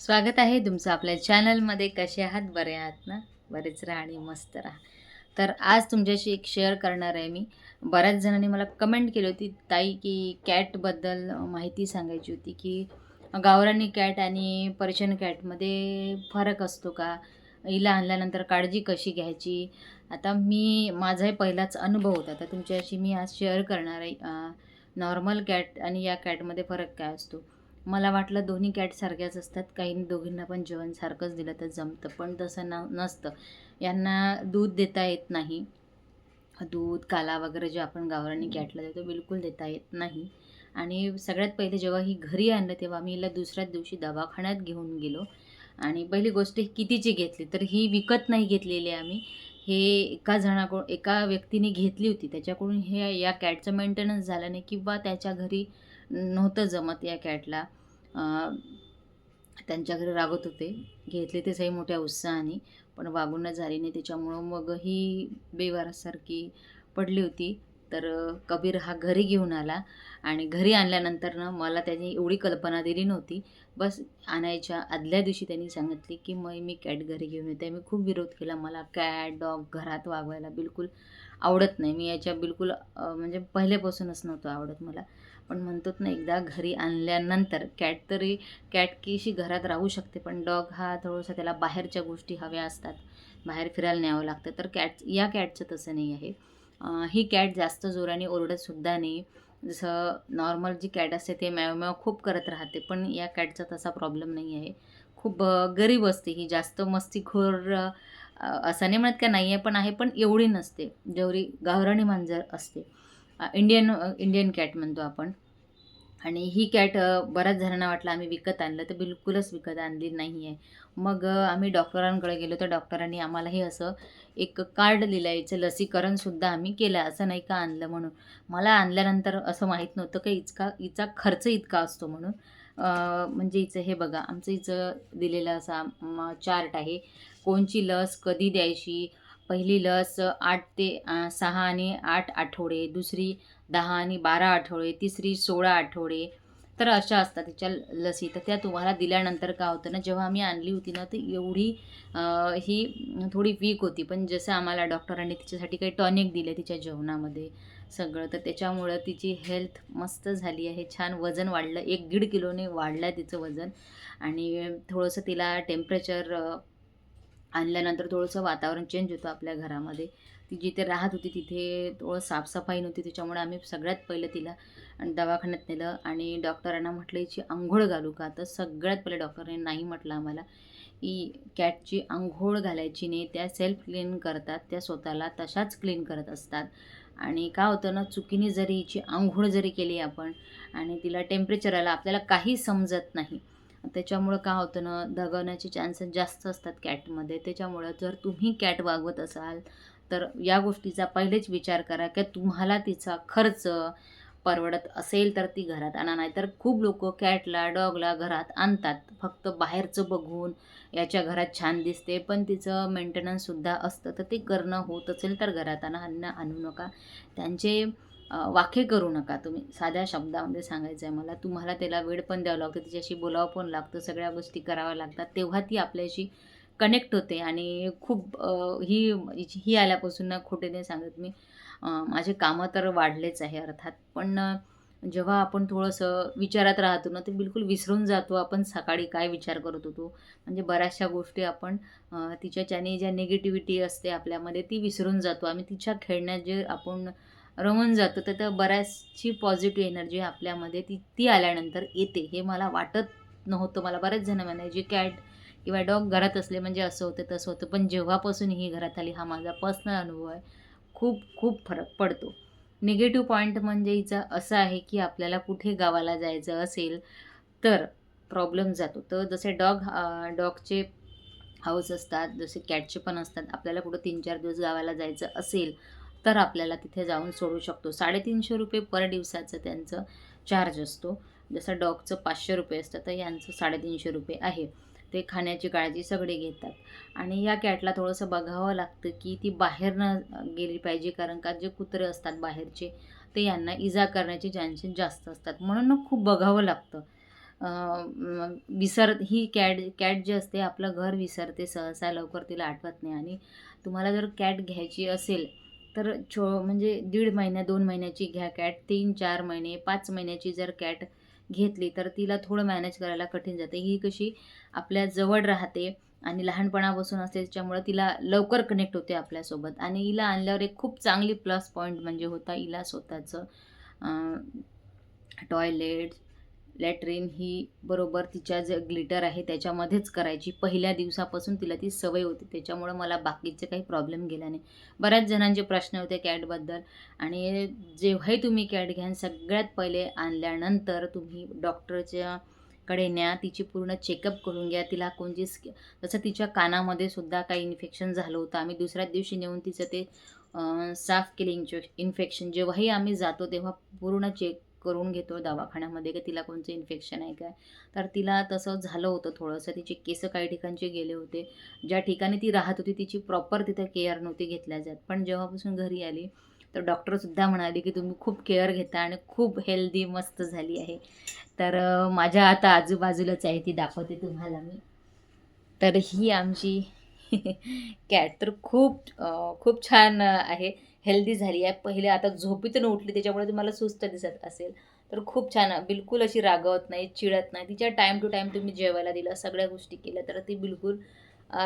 स्वागत आहे तुमचं आपल्या चॅनलमध्ये. कसे आहात? बरे आहात ना? बरेच राहा आणि मस्त राहा. तर आज तुमच्याशी एक शेअर करणार आहे मी. बऱ्याच जणांनी मला कमेंट केली होती. ताई की कॅटबद्दल माहिती सांगायची होती की गावरानी कॅट आणि पर्शियन कॅटमध्ये फरक असतो का? हिला आणल्यानंतर काळजी कशी घ्यायची? आता मी माझाही पहिलाच अनुभव होता. तर तुमच्याशी मी आज शेअर करणार आहे नॉर्मल कॅट आणि या कॅटमध्ये फरक काय असतो? मला वाटलं दोन्ही कॅट सारख्याच असतात. काही दोघींना पण जेवण सारखंच दिलं तर जमतं. पण तसं न नसतं. यांना दूध देता येत नाही. दूध काला वगैरे जे आपण गावरानी कॅटला देतो बिलकुल देता येत नाही. आणि सगळ्यात पहिले जेव्हा ही घरी आणलं तेव्हा मी हिला दुसऱ्याच दिवशी दवाखान्यात घेऊन गेलो. आणि पहिली गोष्ट कितीची घेतली? तर ही विकत नाही घेतलेली आम्ही. हे एका जणाकडून एका व्यक्तीने घेतली होती. त्याच्याकडून हे या कॅटचं मेंटेनन्स झालं नाही किंवा त्याच्या घरी नव्हतं जमत या कॅटला त्यांच्याकडे त्यांच्या घरी रागत होते. घेतले ते सही मोठ्या उत्साहाने पण वागूनच झाली नाही. त्याच्यामुळं मग ही बेवारासारखी पडली होती. तर कबीर हा घरी घेऊन आला आणि घरी आणल्यानंतरनं मला त्याने एवढी कल्पना दिली नव्हती. बस आणायच्या आदल्या दिवशी त्यांनी सांगितली की मग मी कॅट घरी घेऊन येते. मी खूप विरोध केला. मला कॅट डॉग घरात वागवायला बिलकुल आवडत नाही. मी याच्या बिलकुल म्हणजे पहिल्यापासूनच नव्हतं आवडत मला. पण म्हणतोच ना एकदा घरी आणल्यानंतर कॅट तरी कॅट कीशी घरात राहू शकते पण डॉग हा थोडासा त्याला बाहेरच्या गोष्टी हव्या असतात. बाहेर फिरायला न्यावं लागतं. तर कॅट या कॅटचं तसं नाही आहे. ही कॅट जास्त जोराने ओरडतसुद्धा नाही. जसं नॉर्मल जी कॅट असते ते मॅव खूप करत राहते पण या कॅटचा तसा प्रॉब्लेम नाही आहे. खूप गरीब असते ही. जास्त मस्तीखोर असं नाही म्हणत का नाही आहे पण आहे पण एवढी नसते. जेवढी गावराणी मांजर असते. इंडियन इंडियन कॅट म्हणतो आपण. आणि ही कॅट बऱ्याच जणांना वाटलं आम्ही विकत आणलं तर बिलकुलच विकत आणली नाही आहे मग आम्ही डॉक्टरांकडे गेलो तर डॉक्टरांनी आम्हाला हे असं एक कार्ड लिहिलं याचं लसीकरणसुद्धा आम्ही केलं असं नाही का आणलं म्हणून. मला आणल्यानंतर असं माहीत नव्हतं की इतका हिचा खर्च इतका असतो म्हणून. म्हणजे हिचं हे बघा आमचं हिचं दिलेलं असा चार्ट आहे. कोणची लस कधी द्यायची पहिली लस आठ ते सहा आणि आठ आठवडे दुसरी दहा आणि बारा आठवडे तिसरी सोळा आठवडे तर अशा असतात तिच्या लसी. तर त्या तुम्हाला दिल्यानंतर काय होतं ना जेव्हा आम्ही आणली होती ना ती एवढी ही थोडी वीक होती. पण जसं आम्हाला डॉक्टरांनी तिच्यासाठी काही टॉनिक दिले तिच्या जेवणामध्ये सगळं तर त्याच्यामुळं तिची हेल्थ मस्त झाली आहे. छान वजन वाढलं. एक दीड किलोने वाढलं आहे तिचं वजन. आणि थोडंसं तिला टेम्परेचर आणल्यानंतर थोडंसं वातावरण चेंज होतं आपल्या घरामध्ये. ती जिथे राहत होती तिथे थोडं साफसफाई नव्हती त्याच्यामुळे आम्ही सगळ्यात पहिलं तिला दवाखान्यात नेलं. आणि डॉक्टरांना म्हटलं हिची आंघोळ घालू का? तर सगळ्यात पहिले डॉक्टरांनी नाही म्हटलं आम्हाला. की कॅटची आंघोळ घालायची नाही त्या सेल्फ क्लीन करतात त्या स्वतःला तशाच क्लीन करत असतात. आणि का होतं ना चुकीने जरी हिची आंघोळ जरी केली आपण आणि तिला टेम्परेचर आलं आपल्याला काही समजत नाही. त्याच्यामुळं काय होतं ना दगावण्याचे चान्सेस जास्त असतात कॅटमध्ये त्याच्यामुळं जर तुम्ही कॅट वागवत असाल तर या गोष्टीचा पहिलेच विचार करा की तुम्हाला तिचा खर्च परवडत असेल तर ती घरात आणा. नाही तर खूप लोक कॅटला डॉगला घरात आणतात. फक्त बाहेरचं बघून याच्या घरात छान दिसते पण तिचं मेंटेनन्ससुद्धा असतं. तर ते करणं होत असेल तर घरात आणा. अन्न आणू नका. त्यांचे वाक्य करू नका. तुम्ही साध्या शब्दामध्ये सांगायचं आहे मला. तुम्हाला त्याला वेळ पण द्यावं लागतं तिच्याशी बोलावं पण लागतं सगळ्या गोष्टी कराव्या लागतात. तेव्हा ती आपल्याशी कनेक्ट होते आणि खूप ही ही आल्यापासून ना खोटे नाही सांगत मी माझे कामं तर वाढलेच आहे अर्थात. पण जेव्हा आपण थोडंसं विचारात राहतो ना ते बिलकुल विसरून जातो आपण सकाळी काय विचार करत होतो. म्हणजे बऱ्याचशा गोष्टी आपण तिच्याच्याने ज्या निगेटिव्हिटी असते आपल्यामध्ये ती विसरून जातो. आम्ही तिच्या खेळण्यात जे आपण रमून जातो. तर त्या बऱ्याचशी पॉझिटिव्ह एनर्जी आपल्यामध्ये ती ती आल्यानंतर येते. हे मला वाटत नव्हतं. मला बरेच जण म्हणायचे कॅट किंवा डॉग घरात असले म्हणजे असं होतं तसं होतं. पण जेव्हापासून ही घरात आली हा माझा पर्सनल अनुभव आहे. खूप खूप फरक पडतो. निगेटिव्ह पॉईंट म्हणजे हिचा असा आहे की आपल्याला कुठे गावाला जायचं असेल तर प्रॉब्लेम जातो. तर जसे डॉग डॉगचे हाऊस असतात जसे कॅटचे पण असतात आपल्याला कुठं तीन चार दिवस गावाला जायचं असेल तर आपल्याला तिथे जाऊन सोडू शकतो. साडेतीनशे रुपये पर दिवसाचं त्यांचं चार्ज असतो. जसं डॉगचं पाचशे रुपये असतं तर यांचं साडेतीनशे रुपये आहे. ते खाण्याची काळजी सगळे घेतात. आणि या कॅटला थोडंसं बघावं लागतं की ती बाहेर न गेली पाहिजे कारण का जे कुत्रे असतात बाहेरचे ते यांना इजा करण्याचे चान्सेस जास्त असतात. म्हणून खूप बघावं लागतं. विसर ही कॅट कॅट जी असते आपलं घर विसरते सहसा लवकर तिला आठवत नाही. आणि तुम्हाला जर कॅट घ्यायची असेल तर छो म्हणजे दीड महिन्या दोन महिन्याची घ्या कॅट तीन चार महिने पाच महिन्याची जर कॅट घेतली तर तिला थोडं मॅनेज करायला कठीण जाते. ही कशी आपल्या जवळ राहते आणि लहानपणापासून असते त्याच्यामुळं तिला लवकर कनेक्ट होते आपल्यासोबत. आणि हिला आणल्यावर एक खूप चांगली प्लस पॉईंट म्हणजे होता हिला स्वतःचं टॉयलेट लॅट्रिन ही बरोबर तिच्या जे ग्लिटर आहे त्याच्यामध्येच करायची. पहिल्या दिवसापासून तिला ती सवय होती. त्याच्यामुळं मला बाकीचे काही प्रॉब्लेम गेला नाही. बऱ्याच जणांचे प्रश्न होते कॅटबद्दल. आणि जेव्हाही तुम्ही कॅट घ्यान सगळ्यात पहिले आणल्यानंतर तुम्ही डॉक्टरच्या कडे न्या. तिची पूर्ण चेकअप करून घ्या. तिला कोणती स्क जसं तिच्या कानामध्ये सुद्धा काही इन्फेक्शन झालं होतं. आम्ही दुसऱ्याच दिवशी नेऊन तिचं ते साफ केले. इन्फे इन्फेक्शन. जेव्हाही आम्ही जातो तेव्हा पूर्ण चेक करून घेतो दवाखान्यामध्ये की तिला कोणतं इन्फेक्शन आहे काय? तर तिला तसं झालं होतं थोडंसं. तिचे केस काही ठिकाणचे गेले होते. ज्या ठिकाणी ती राहत होती तिची प्रॉपर तिथं केअर नव्हती घेतल्या जात. पण जेव्हापासून घरी आली तर डॉक्टरसुद्धा म्हणाले की तुम्ही खूप केअर घेता आणि खूप हेल्दी मस्त झाली आहे. तर माझ्या आता आजूबाजूलाच आहे ती दाखवते तुम्हाला मी. तर ही आमची कॅट तर खूप खूप छान आहे. हेल्दी झाली आहे. पहिले आता झोपीतून उठली त्याच्यामुळे तुम्हाला सुस्त दिसत असेल. तर खूप छान बिलकुल अशी रागवत नाही चिडत नाही. तिच्या टाईम टू टाईम तुम्ही जेवायला दिलं सगळ्या गोष्टी केल्या तर ती बिलकुल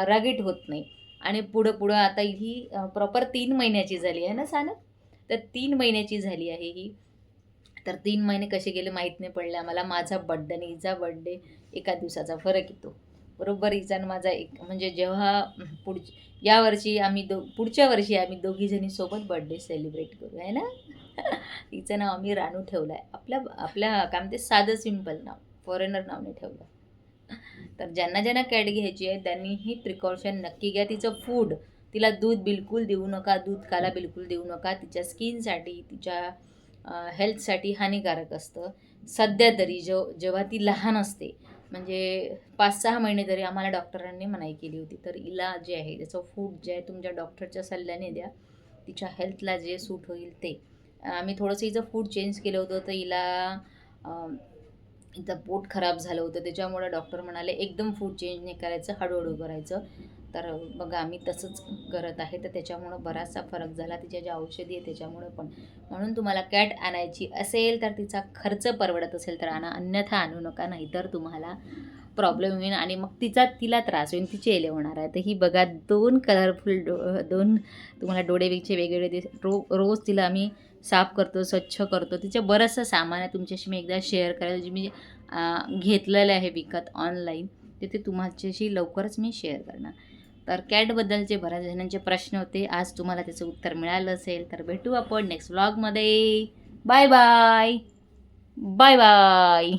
रागीट होत नाही. आणि पुढं पुढं आता ही प्रॉपर तीन महिन्याची झाली आहे ना सानप? तर तीन महिन्याची झाली आहे ही. तर तीन महिने कसे गेले माहीत नाही पडले आम्हाला. माझा बड्डे आणि हिचा बड्डे एका दिवसाचा फरक येतो. बरोबर हिचा माझा एक म्हणजे जेव्हा पुढ या वर्षी आम्ही दो पुढच्या वर्षी आम्ही दोघीजणी सोबत बड्डे सेलिब्रेट करू आहे ना? तिचं नाव आम्ही रानू ठेवलं आहे आपल्या आपल्या काय म्हणते साधं सिंपल नाव फॉरेनर नावने ठेवलं तर ज्यांना ज्यांना कॅट घ्यायची आहे त्यांनी ही प्रिकॉशन नक्की घ्या. तिचं फूड तिला दूध बिलकुल देऊ नका दूध काला बिलकुल देऊ नका. तिच्या स्किनसाठी तिच्या हेल्थसाठी हानिकारक असतं. सध्या तरी जेव जेव्हा ती लहान असते म्हणजे पाच सहा महिने तरी आम्हाला डॉक्टरांनी मनाई केली होती. तर हिला जे आहे त्याचं फूड जे आहे तुमच्या डॉक्टरच्या सल्ल्याने द्या. तिच्या हेल्थला जे सूट होईल ते. आम्ही थोडंसं हिचं फूड चेंज केलं होतं तर हिला हिचं पोट खराब झालं होतं. त्याच्यामुळे डॉक्टर म्हणाले एकदम फूड चेंज नाही करायचं हळूहळू करायचं. तर बघा आम्ही तसंच करत आहे. तर त्याच्यामुळं बराचसा फरक झाला. तिच्या ज्या औषधी आहे त्याच्यामुळं पण. म्हणून तुम्हाला कॅट आणायची असेल तर तिचा खर्च परवडत असेल तर आणा. अन्यथा आणू नका नाहीतर तुम्हाला प्रॉब्लेम होईल आणि मग तिचा तिला त्रास होईल. तिचे एले होणार आहे. तर ही बघा दोन कलरफुल डो दोन तुम्हाला डोळेवेगचे वेगवेगळे दिस रो रोज तिला आम्ही साफ करतो स्वच्छ करतो. तिचं बरंचसं सामान आहे. तुमच्याशी मी एकदा शेअर करायला जे मी घेतलेलं आहे विकत ऑनलाईन ते ते तुमच्याशी लवकरच मी शेअर करणार. तर कॅटबद्दलचे बऱ्याच जणांचे प्रश्न होते. आज तुम्हाला त्याचं उत्तर मिळालं असेल तर भेटू आपण नेक्स्ट व्लॉगमध्ये बाय बाय बाय बाय